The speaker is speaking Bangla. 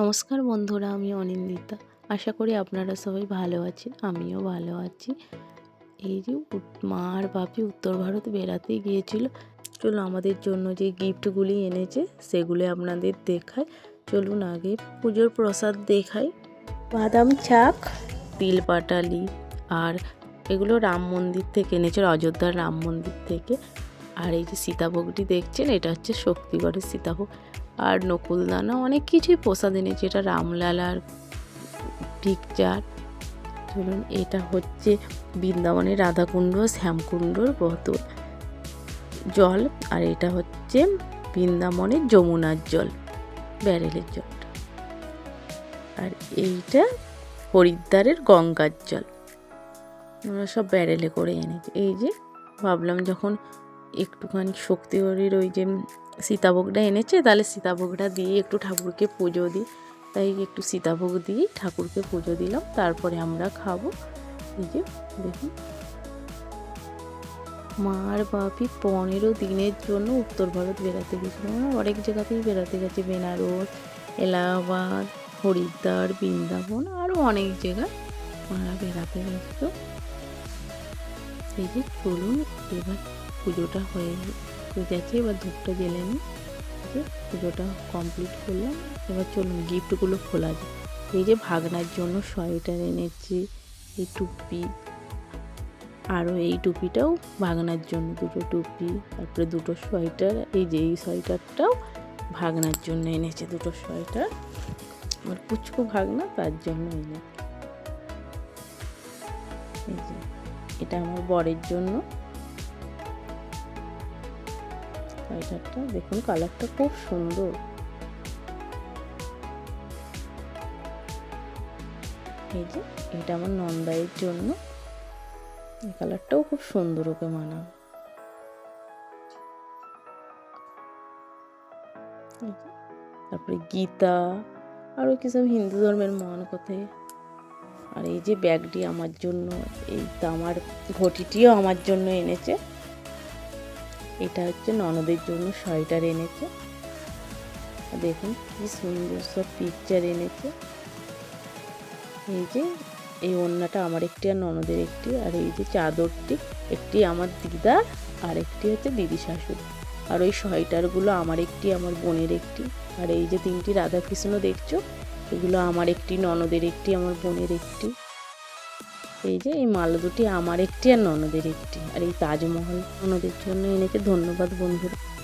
নমস্কার বন্ধুরা, আমি অনিন্দিতা। আশা করি আপনারা সবাই ভালো আছেন, আমিও ভালো আছি। এই যে মা আর বাপি উত্তর ভারত বেড়াতে গিয়েছিল। চলুন আমাদের জন্য যে গিফটগুলি এনেছে, সেগুলি আপনাদের দেখাই। চলুন আগে পুজোর প্রসাদ দেখাই। বাদাম চাক, তিল পাটালি, আর এগুলো রাম মন্দির থেকে এনেছে, অযোধ্যার রাম মন্দির থেকে। আর এই যে সীতাভোগটি দেখছেন, এটা হচ্ছে শক্তিগড়ের সীতাভোগ। আর নকুলদানা অনেক কিছুই প্রসাদ এনেছে এটা রামলালার পিকচার। চলুন, এটা হচ্ছে বৃন্দাবনের রাধাকুণ্ড, শ্যামকুণ্ডর বোতল জল, আর এটা হচ্ছে বৃন্দাবনের যমুনার জল, ব্যারেলের জল। আর এইটা হরিদ্বারের গঙ্গার জল। আমরা সব ব্যারেলে করে এনেছি। এই যে, ভাবলাম যখন একটুখানি শক্তিগড়ের ওই যে সীতাভোগটা এনেছে, তাহলে সীতাভোগটা দিয়ে একটু ঠাকুরকে পুজো দিই। তাই একটু সীতাভোগ দিয়ে ঠাকুরকে পুজো দিলাম, তারপরে আমরা খাব। এই যে, দেখুন। মা আর বাপি পনেরো দিনের জন্য উত্তর ভারত বেড়াতে গেছিল। অনেক জায়গাতেই বেড়াতে গেছি, বেনারস, এলাহাবাদ, হরিদ্বার, বৃন্দাবন আরও অনেক জায়গায় ওনারা বেড়াতে গেছিল। এই যে, চলুন, এবার পুজোটা হয়ে গেছে, এবার ধূপটা জ্বেলে নিই। যে পুজোটা কমপ্লিট করলাম। এবার চলুন গিফটগুলো খোলা যায় এই যে ভাগনার জন্য সোয়েটার এনেছি, এই টুপি, আরও এই টুপিটাও ভাগনার জন্য, দুটো টুপি, তারপরে দুটো সোয়েটার, এই যে এই সোয়েটারটাও ভাগনার জন্য এনেছে, দুটো সোয়েটার। আমার পুচকু ভাগনা তার জন্য এনে এই যে, এটা আমার বরের জন্য। সোয়েটারটা দেখুন কালারটা খুব সুন্দর। এই যে এটা আমার নন্দাইয়ের জন্য। এই কালারটাও খুব সুন্দর ওকে যে, তারপরে গীতা আরও কি সব হিন্দু ধর্মের মহান কথায় আর এই যে ব্যাগটি আমার জন্য এই তামার ঘটিটিও আমার জন্য এনেছে। এটা হচ্ছে ননদের জন্য সোয়েটার এনেছে। দেখুন কি সুন্দর সব পিকচার এনেছে। এই যে, এই ওড়নাটা আমার একটি আর ননদের একটি, আর এই যে চাদরটি, একটি আমার দিদার আর একটি হচ্ছে দিদি শাশুড়ি। আর ওই সোয়েটারগুলো আমার একটি, আমার বোনের একটি। আর এই যে তিনটি রাধাকৃষ্ণ দেখছ, এগুলো আমার একটি, ননদের একটি, আমার বোনের একটি। এই যে এই মাল দুটি আমার একটি আর ননদের একটি। আর এই তাজমহল ননদের জন্য এনেকে ধন্যবাদ বন্ধুরা।